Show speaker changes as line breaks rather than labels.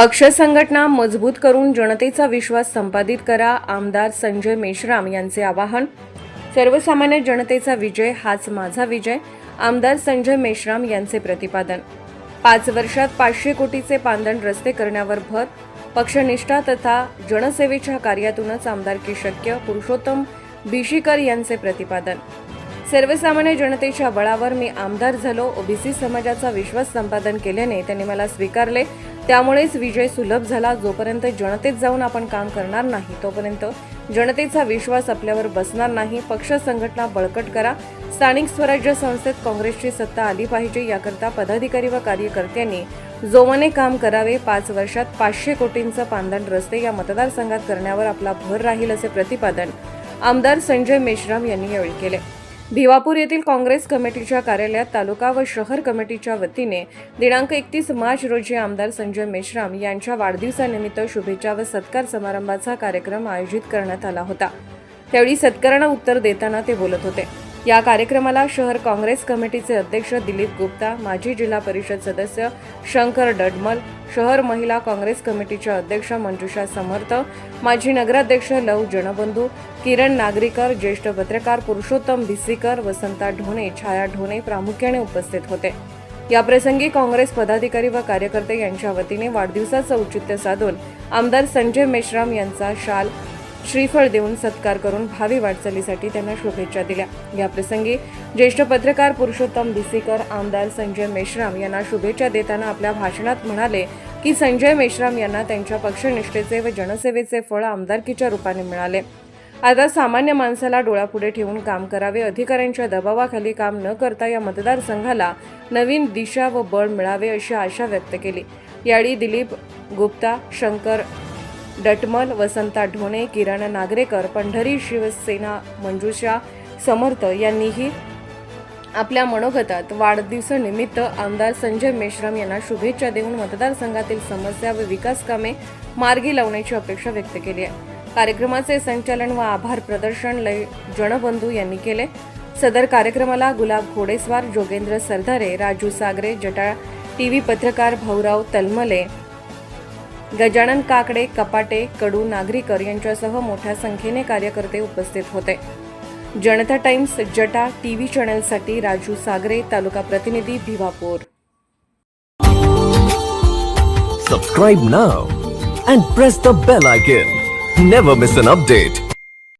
पक्ष संघटना मजबूत करून जनतेचा विश्वास संपादित करा आमदार संजय मेश्राम यांचे आवाहन सर्वसामान्य जनतेचा विजय हाच माझा विजय आमदार संजय मेश्राम यांचे प्रतिपादन पाच वर्षात पाचशे कोटीचे पांदण रस्ते करण्यावर भर पक्षनिष्ठा तथा जनसेवेच्या कार्यातूनच आमदारकी शक्य पुरुषोत्तम भिशीकर यांचे प्रतिपादन सर्वसामान्य जनतेच्या बळावर मी आमदार झालो ओबीसी समाजाचा विश्वास संपादन केल्याने त्यांनी मला स्वीकारले त्यामुळेच विजय सुलभ झाला जोपर्यंत जनतेत जाऊन आपण काम करणार नाही तोपर्यंत जनतेचा विश्वास आपल्यावर बसणार नाही पक्ष संघटना बळकट करा स्थानिक स्वराज्य संस्थेत काँग्रेसची सत्ता आली पाहिजे याकरता पदाधिकारी व कार्यकर्त्यांनी जोमाने काम करावे पाच वर्षात पाचशे कोटींचं पानधन रस्ते या मतदारसंघात करण्यावर आपला भर राहील असे प्रतिपादन आमदार संजय मेश्राम यांनी यावेळी केले भिवापूर येथील काँग्रेस कमिटीच्या कार्यालयात तालुका व शहर कमिटीच्या वतीने दिनांक एकतीस मार्च रोजी आमदार संजय मेश्राम यांच्या वाढदिवसानिमित्त शुभेच्छा व सत्कार समारंभाचा कार्यक्रम आयोजित करण्यात आला होता त्यावेळी सत्कारांना उत्तर देताना ते बोलत होते या कार्यक्रमाला शहर काँग्रेस कमिटीचे अध्यक्ष दिलीप गुप्ता माजी जिल्हा परिषद सदस्य शंकर डडमल शहर महिला काँग्रेस कमिटीच्या अध्यक्ष मंजुषा समर्थ माजी नगराध्यक्ष लव जनबंधू किरण नागरीकर ज्येष्ठ पत्रकार पुरुषोत्तम भिसीकर वसंता ढोणे छाया ढोणे प्रामुख्याने उपस्थित होते याप्रसंगी काँग्रेस पदाधिकारी व कार्यकर्ते यांच्या वतीने वाढदिवसाचं औचित्य साधून आमदार संजय मेश्राम यांचा शाल श्रीफळ देऊन सत्कार करून भावी वाटचालीसाठी त्यांना शुभेच्छा दिल्या याप्रसंगी ज्येष्ठ पत्रकार पुरुषोत्तम भिसीकर आमदार संजय मेश्राम यांना शुभेच्छा देताना आपल्या भाषणात म्हणाले की संजय मेश्राम यांना त्यांच्या पक्षनिष्ठेचे व जनसेवेचे फळ आमदारकीच्या रूपाने मिळाले आता सामान्य माणसाला डोळापुढे ठेवून काम करावे अधिकाऱ्यांच्या दबावाखाली काम न करता या मतदारसंघाला नवीन दिशा व बळ मिळावे अशी आशा व्यक्त केली यावेळी दिलीप गुप्ता शंकर डटमल वसंता ढोणे किरण नागरेकर पंढरी शिवसेना मंजुषा समर्थ यांनीही आपल्या मनोगतात वाढदिवसानिमित्त आमदार संजय मेश्राम यांना शुभेच्छा देऊन मतदारसंघातील समस्या व विकास कामे मार्गी लावण्याची अपेक्षा व्यक्त केली आहे कार्यक्रमाचे संचालन व आभार प्रदर्शन लय जनबंधू यांनी केले सदर कार्यक्रमाला गुलाब घोडेस्वार जोगेंद्र सरदारे राजू सागरे जटाळ टी व्ही पत्रकार भाऊराव तलमले गजानन काकडे कपाटे कडू नागरीकर यांच्यासह मोठ्या संख्येने कार्यकर्ते उपस्थित होते जनता टाइम्स जटा टीव्ही चॅनलसाठी राजू सागरे तालुका प्रतिनिधी Bhiwapur
subscribe now and press the bell icon never miss an update